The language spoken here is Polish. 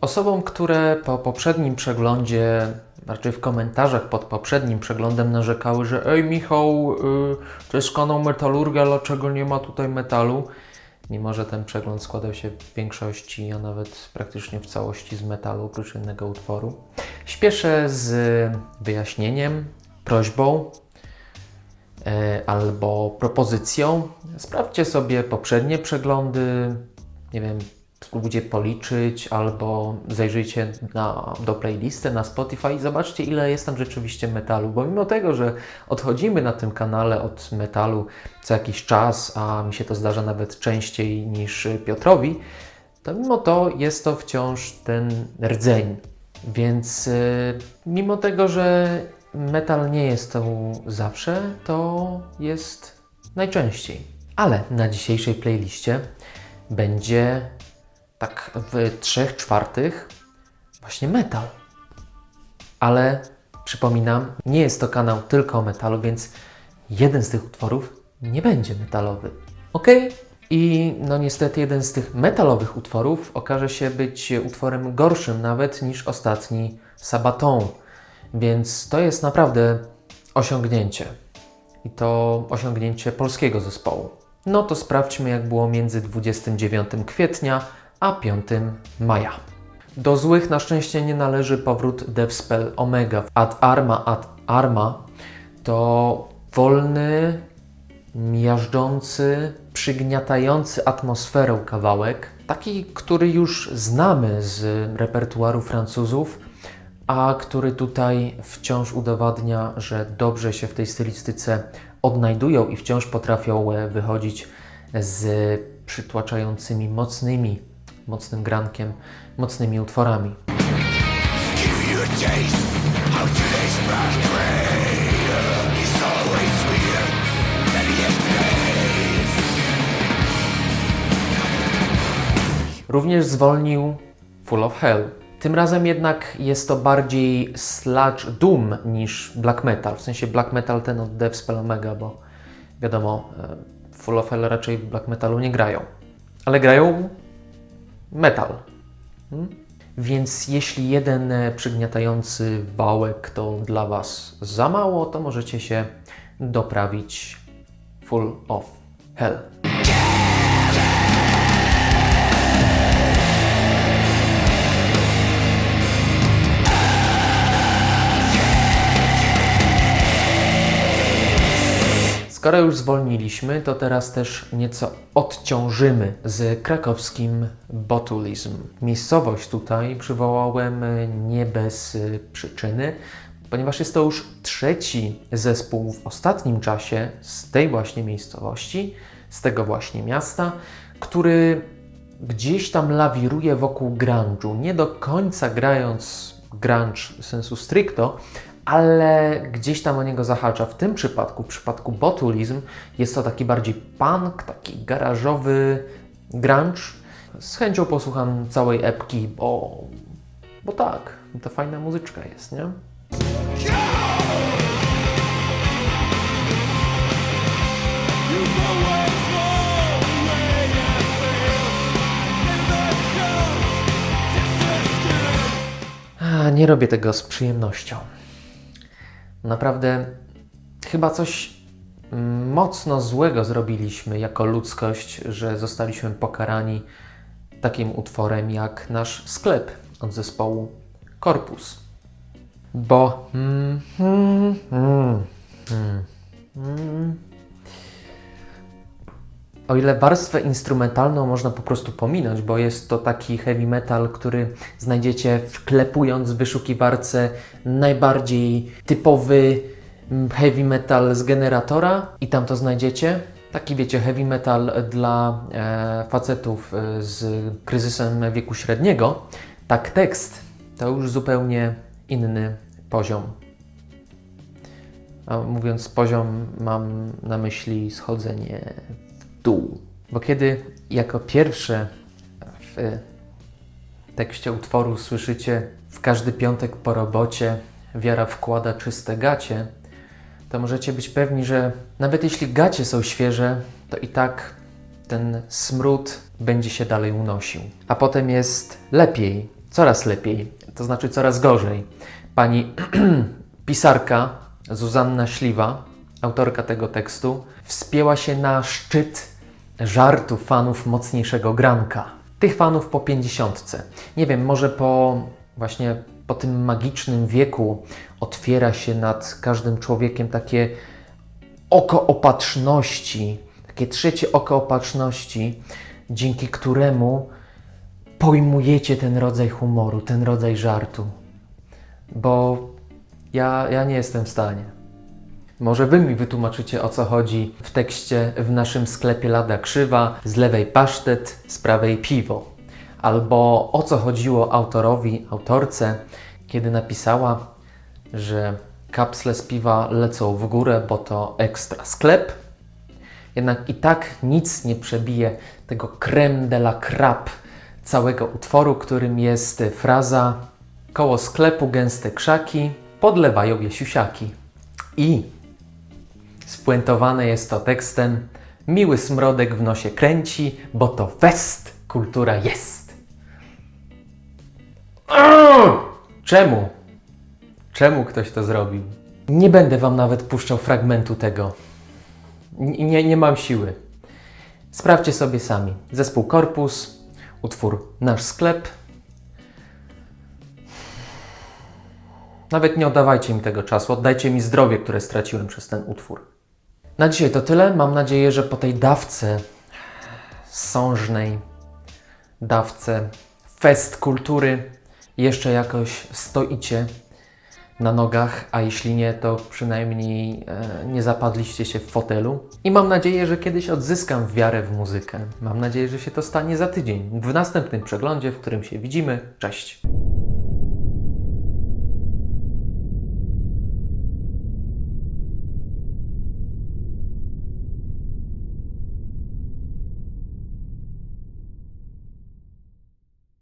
Osobom, które po poprzednim przeglądzie, raczej w komentarzach pod poprzednim przeglądem narzekały, że ej Michał, y, to jest kanał Metalurgia, dlaczego nie ma tutaj metalu? Mimo, że ten przegląd składał się w większości, a nawet praktycznie w całości z metalu, oprócz innego utworu. Śpieszę z wyjaśnieniem, prośbą e, albo propozycją. Sprawdźcie sobie poprzednie przeglądy, nie wiem, spróbujcie policzyć albo zajrzyjcie na, do playlisty na Spotify i zobaczcie, ile jest tam rzeczywiście metalu. Bo mimo tego, że odchodzimy na tym kanale od metalu co jakiś czas, a mi się to zdarza nawet częściej niż Piotrowi, to mimo to jest to wciąż ten rdzeń. Więc yy, mimo tego, że metal nie jest to zawsze, to jest najczęściej. Ale na dzisiejszej playliście będzie tak w trzech czwartych właśnie metal. Ale przypominam, nie jest to kanał tylko o metalu, więc jeden z tych utworów nie będzie metalowy. Ok? I no niestety jeden z tych metalowych utworów okaże się być utworem gorszym nawet niż ostatni Sabaton. Więc to jest naprawdę osiągnięcie. I to osiągnięcie polskiego zespołu. No to sprawdźmy, jak było między 29 kwietnia a 5 maja. Do złych na szczęście nie należy powrót Devspell Omega. Ad Arma Ad Arma to wolny, miażdżący, przygniatający atmosferę kawałek. Taki, który już znamy z repertuaru Francuzów, a który tutaj wciąż udowadnia, że dobrze się w tej stylistyce odnajdują i wciąż potrafią e, wychodzić z przytłaczającymi, mocnymi, mocnym grankiem, mocnymi utworami. Również zwolnił Full of Hell. Tym razem jednak jest to bardziej sludge doom niż black metal. W sensie black metal ten od Deathspell Omega, bo wiadomo, e, Full of Hell raczej black metalu nie grają. Ale grają metal. Hmm? Więc jeśli jeden e, przygniatający wałek to dla Was za mało, to możecie się doprawić Full of Hell. Skoro już zwolniliśmy, to teraz też nieco odciążymy z krakowskim botulizm. Miejscowość tutaj przywołałem nie bez y, przyczyny, ponieważ jest to już trzeci zespół w ostatnim czasie z tej właśnie miejscowości, z tego właśnie miasta, który gdzieś tam lawiruje wokół grunge'u, nie do końca grając grunge sensu stricto, ale gdzieś tam o niego zahacza. W tym przypadku, w przypadku Botulizm, jest to taki bardziej punk, taki garażowy grunge. Z chęcią posłucham całej epki, bo, bo tak, to fajna muzyczka jest, nie? Nie robię tego z przyjemnością. Naprawdę chyba coś mm, mocno złego zrobiliśmy jako ludzkość, że zostaliśmy pokarani takim utworem jak nasz sklep od zespołu Korpus. Bo. Mm, mm, mm, O ile warstwę instrumentalną można po prostu pominąć, bo jest to taki heavy metal, który znajdziecie wklepując w wyszukiwarce najbardziej typowy mm, heavy metal z generatora i tam to znajdziecie. Taki wiecie, heavy metal dla e, facetów e, z kryzysem wieku średniego. Tak tekst to już zupełnie inny poziom. A mówiąc poziom, mam na myśli schodzenie dół. Bo kiedy jako pierwsze w tekście utworu słyszycie w każdy piątek po robocie wiara wkłada czyste gacie, to możecie być pewni, że nawet jeśli gacie są świeże, to i tak ten smród będzie się dalej unosił. A potem jest lepiej, coraz lepiej, to znaczy coraz gorzej. Pani pisarka Zuzanna Śliwa, autorka tego tekstu, wspięła się na szczyt żartu fanów mocniejszego granka. Tych fanów po pięćdziesiątce. Nie wiem, może po właśnie po tym magicznym wieku otwiera się nad każdym człowiekiem takie oko opatrzności, takie trzecie oko opatrzności, dzięki któremu pojmujecie ten rodzaj humoru, ten rodzaj żartu. Bo ja, ja nie jestem w stanie. Może wy mi wytłumaczycie o co chodzi w tekście w naszym sklepie Lada Krzywa, z lewej pasztet, z prawej piwo. Albo o co chodziło autorowi, autorce, kiedy napisała, że kapsle z piwa lecą w górę, bo to ekstra sklep. Jednak i tak nic nie przebije tego creme de la crap całego utworu, którym jest fraza Koło sklepu gęste krzaki, podlewają je siusiaki. I spuentowane jest to tekstem Miły smrodek w nosie kręci, bo to fest, kultura jest. Czemu? Czemu ktoś to zrobił? Nie będę wam nawet puszczał fragmentu tego. Nie, nie mam siły. Sprawdźcie sobie sami. Zespół Korpus, utwór Nasz Sklep. Nawet nie oddawajcie mi tego czasu, oddajcie mi zdrowie, które straciłem przez ten utwór. Na dzisiaj to tyle. Mam nadzieję, że po tej dawce sążnej, dawce fest kultury jeszcze jakoś stoicie na nogach, a jeśli nie, to przynajmniej e, nie zapadliście się w fotelu. I mam nadzieję, że kiedyś odzyskam wiarę w muzykę. Mam nadzieję, że się to stanie za tydzień, w następnym przeglądzie, w którym się widzimy. Cześć!